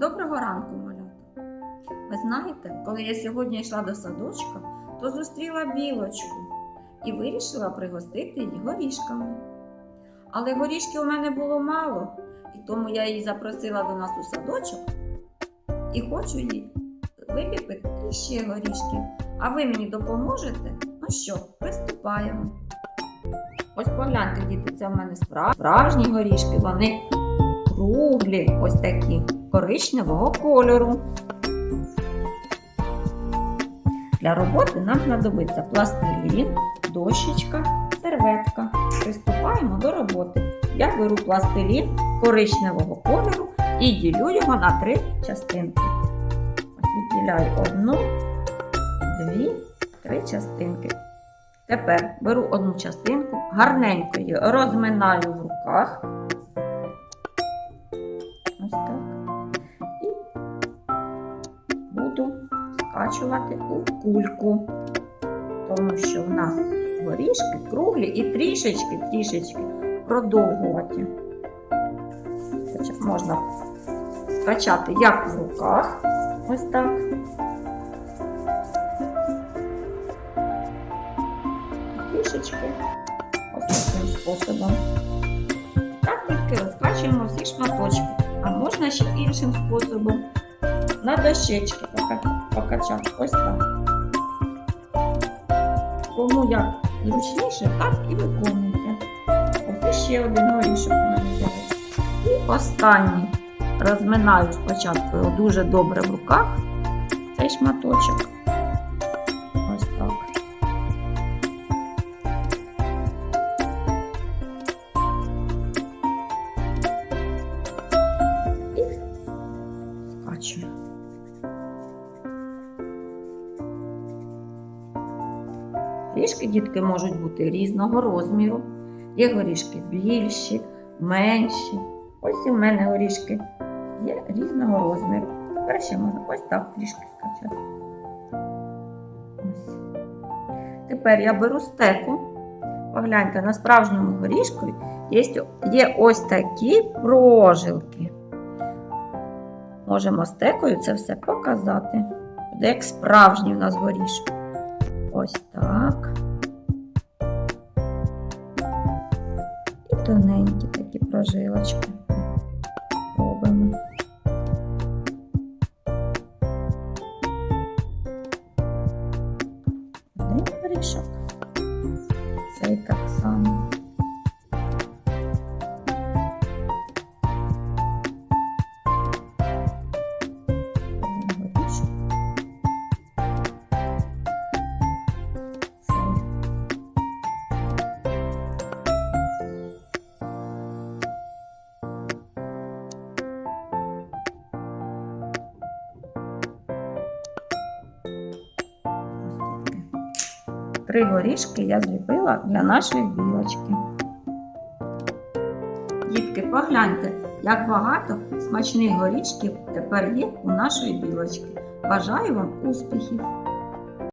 Доброго ранку, малята. Ви знаєте, коли я сьогодні йшла до садочка, то зустріла білочку і вирішила пригостити її горішками. Але горішків у мене було мало, і тому я її запросила до нас у садочок і хочу їй виліпити іще горішків. А ви мені допоможете? Ну що, приступаємо. Ось погляньте, діти, це в мене справжні горішки. Вони круглі, ось такі, коричневого кольору. Для роботи нам знадобиться пластилін, дощечка, серветка. Приступаємо до роботи. Я беру пластилін коричневого кольору і ділю його на три частинки. Відділяю одну, дві, три частинки. Тепер беру одну частинку, гарненько її розминаю в руках. Ось так. Скачувати у кульку. Тому що в нас горішки круглі і трішечки, трішечки продовгуваті. Хоча можна скачати як в руках, ось так. Трішечки ось таким способом. Так тільки розкачуємо всі шматочки. А можна ще іншим способом на дощечки пока- покачати. Ось так. Кому як зручніше, так і виконуйте. Ось ще один горішок у мене. І останній розминаю спочатку його дуже добре в руках цей шматочок. Ось так. І скачую. Горішки, дітки, можуть бути різного розміру. Є горішки більші, менші. Ось і в мене горішки є різного розміру. Тепер ще можна ось так трішки скачати. Ось. Тепер я беру стеку. Погляньте, на справжньому горішку є, є ось такі прожилки. Можемо стекою це все показати. Буде як справжній у нас горішок. Ось так. І тоненькі такі прожилочки робимо. Один горішок. Цей так само. Три горішки я зліпила для нашої білочки. Дітки, погляньте, як багато смачних горішків тепер є у нашої білочки. Бажаю вам успіхів!